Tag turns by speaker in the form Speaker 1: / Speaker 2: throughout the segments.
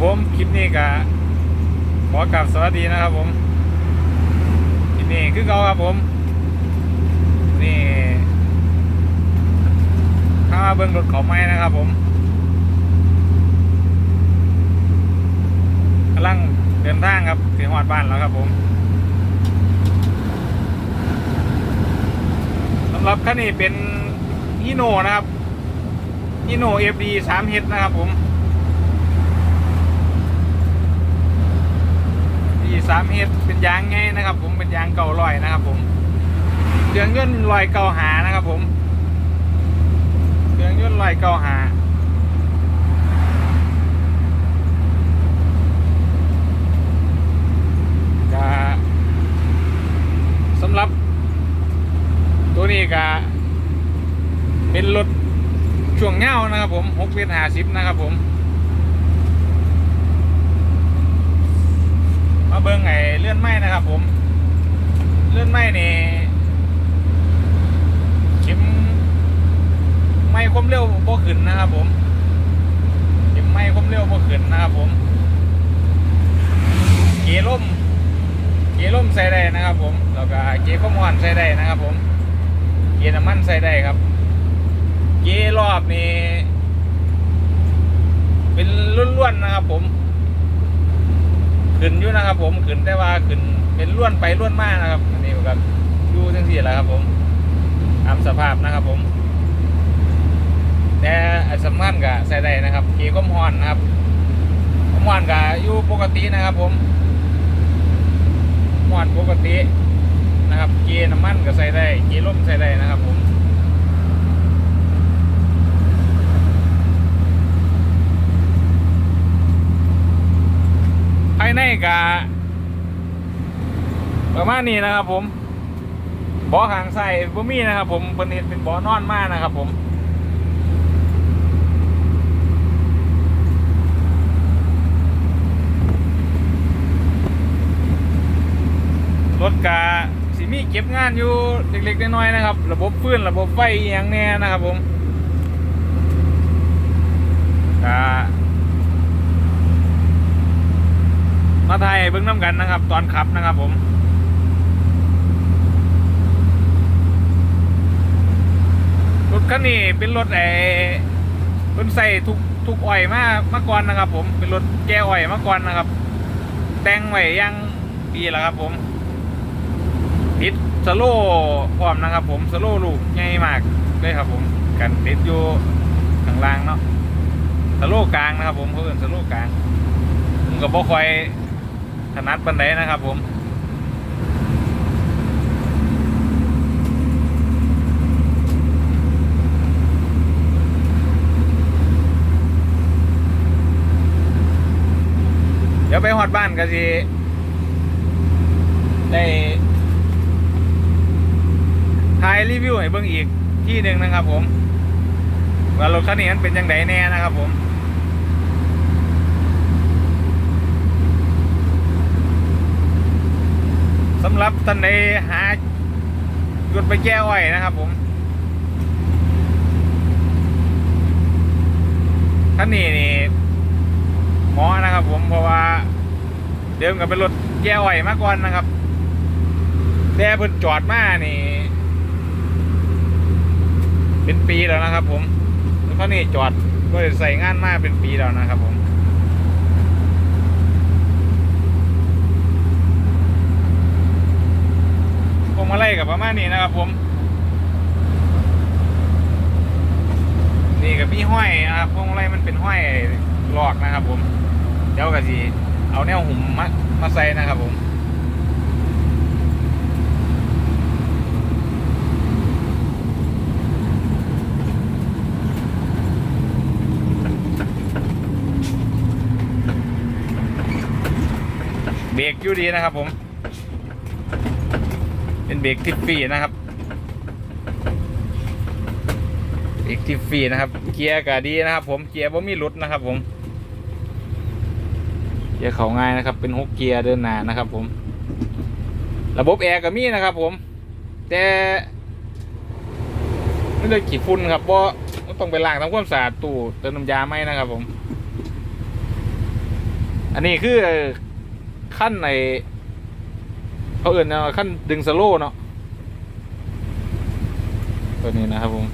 Speaker 1: ผม คลิปนี้ก็ขอกลับสวัสดีนะครับผม คลิปนี้คือเก่าครับผม นี่ข้าเบิ้งรถเขาไม้นะครับผมกำลังเดินทางครับถึงหอดบ้านแล้วครับผมสำหรับคันนี้เป็นฮีโนนะครับฮีโน่เอฟดีสามเฮดนะครับผม ดีสามเฮดเป็นยางไงนะครับ ผมเป็นยางเก่าลอยนะครับ ผมเครื่องยนต์ลอยเก่าหานะครับ ผมเครื่องยนต์ลอยเก่าหาก็สำหรับ ตัวนี้ก็เป็นรถช่วงเง่านะครับ ผมหกเมตรห้าสิบนะครับ ผม มาเบิ้งไงเลื่อนไม้นะครับ ผม เลื่อนไม้นี่เข็มไม้ควมเร็วบ่ขึ้นนะครับ ผมเข็มไม้ควมเร็วบ่ขึ้นนะครับ ผม เกียร์ล่มเกียร์ล่มใส่ได้นะครับ ผม แล้วก็เกียร์ข้อมอนใส่ได้นะครับ ผม เกียร์น้ำมันใส่ได้ครับ เกียร์รอบนี่เป็นล้วนๆนะครับ ผม ขึ้นอยู่นะครับ ผมขึ้นแต่ว่าขึ้นเป็นล้วนไปล้วนมากนะครับ อันนี้ก็อยู่ทั้งสี่แหละครับ ผมตามสภาพนะครับ ผม แต่อันสำคัญก็ใส่ได้นะครับเกียร์ก้มฮอนนะครับก้มฮอนก็อยู่ปกตินะครับ ผมฮอนปกตินะครับ เกียร์น้ำมันก็ใส่ได้ เกียร์ลมใส่ได้นะครับ ผม ภายใน กะประมาณนี้นะครับ ผมบ่อหางใส่บ่มีนะครับ ผมเป็นเห็ดเป็นบ่อนอนมากนะครับ ผมรถกะสิมีเก็บงานอยู่เล็กๆน้อยๆนะครับ ระบบฟื้นระบบไฟอย่างแน่นะครับ ผมกะ มาไทยเบิ้งน้ำกันนะครับ ตอนขับนะครับผมรถคันนี้เป็นรถไอ้รถใส่ทุกทุกอ้อยมามาก่อนนะครับ ผมเป็นรถแก้อ้อยมาก่อนนะครับ แต่งไว้ยังดีแล้วครับ ผมติดสโลพร้อมนะครับ ผมสโลลูกใหญ่มากเลยครับ ผมกันติดอยู่ข้างล่างเนาะสโลกลางนะครับ ผมเขาเอิ้นสโลกลางผมกับบ่คอย ถนัดปันไดนะครับผมเดี๋ยวไปฮอดบ้านก็สิได้ถ่ายรีวิวให้เบิ่งอีกที่หนึ่งนะครับผมว่ารถคันนี้มันเป็นยังไงแน่นะครับผม สำหรับท่านใดหาหยุดไปแก้อ้อยนะครับผมท่านนี้นี่หมอนะครับ ผมเพราะว่า เดิมกับเป็นรถแก้อ้อยมาก่อนนะครับ แต่เพิ่นจอดมานี่ เป็นปีแล้วนะครับ ผมแล้วเขานี่จอดก็ใส่งานมาเป็นปีแล้วนะครับ ผม พวง มาลัยกับประมาณนี้นะครับผม นี่กับพี่ห้อยนะครับพวงมาลัยมันเป็นห้อยหลอกนะครับ ผม เดี๋ยวกะสิเอาแนวหุ่มมามาใส่นะครับผมเบรกอยู่ดีนะครับผม เป็นเบรกทิฟฟี่นะครับเบรกทิฟฟี่นะครับ เกียร์ก็ดีนะครับ ผมเกียร์บ่ามีหลุดนะครับ ผมเกียร์เขาง่ายนะครับ เป็นหกเกียร์เดินหน้านะครับ ผม ระบบแอร์ก็มีนะครับ ผม แต่ไม่ได้ขีดฝุ่นครับเพราะต้องไปล้างทำความสะอาดตู้เติมน้ำยาไหมนะครับ ผม อันนี้คือขั้นใน เขาเอื่นนะขั้นดึงสโลว์เนาะตัวนี้นะครับผม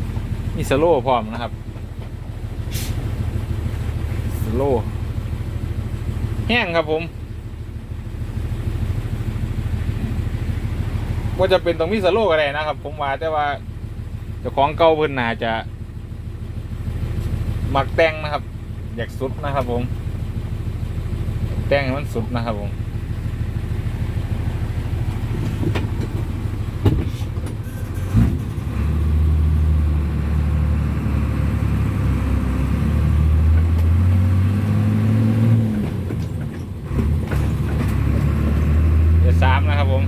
Speaker 1: มีสโลว์พร้อมนะครับสโลว์แห้งครับผมว่าจะเป็นตรงมีสโลว์ก็ได้นะครับ ผมว่าแต่ว่าเจ้าของเก่าเพิ่นน่าจะหมักแต่งนะครับ อยากสุดนะครับผม แต่งมันสุดนะครับผม เดี๋ยวสามนะ ครับผม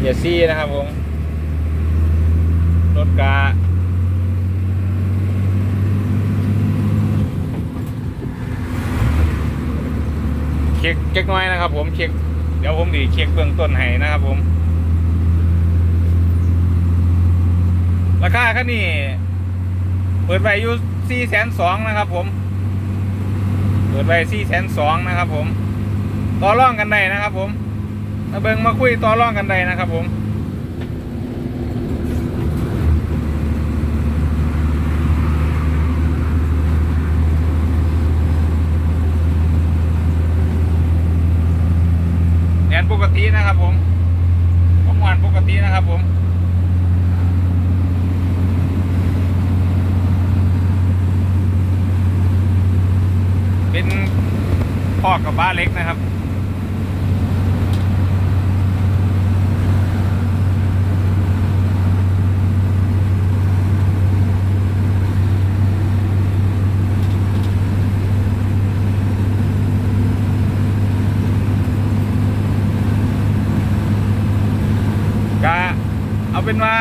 Speaker 1: เยซี่นะครับผม รถกาเช็คเช็คน้อยนะครับผมเช็คเดี๋ยวผมดีเช็คเบื้องต้นให้นะครับผม ราคาคันนี้ เปิดไว้อยู่สี่แสนสองนะครับผม เปิดไว้สี่แสนสองนะครับผม ต่อร่องกันได้นะครับผมมาเบิงมาคุยต่อร่องกันได้นะครับผมแอนปกตินะครับผมผมหวานปกตินะครับผม เป็น พ่อกับบ้านเล็กนะครับ ก็เอาเป็นว่า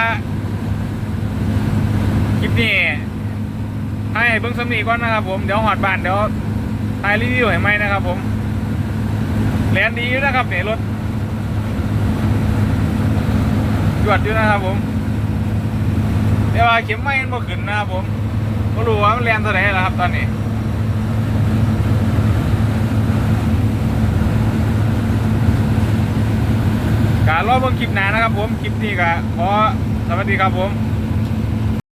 Speaker 1: คลิปนี้ให้เบิ้งสำนีก่อนนะครับผม เดี๋ยวหอดบ้านเดี๋ยว ถ่ายรีวิวให้ไหมนะครับผมแลนดีอยู่นะครับเนี่ยรถหยวดอยู่นะครับผมแต่ว่าเข็มไม่มันบ่ขึ้นนะครับผมก็รู้ว่ามันแลนเท่าไหร่แล้วครับตอนนี้การรอเบิ่งคลิปหนานะครับผม คลิปนี้ก็ขอสวัสดีครับผม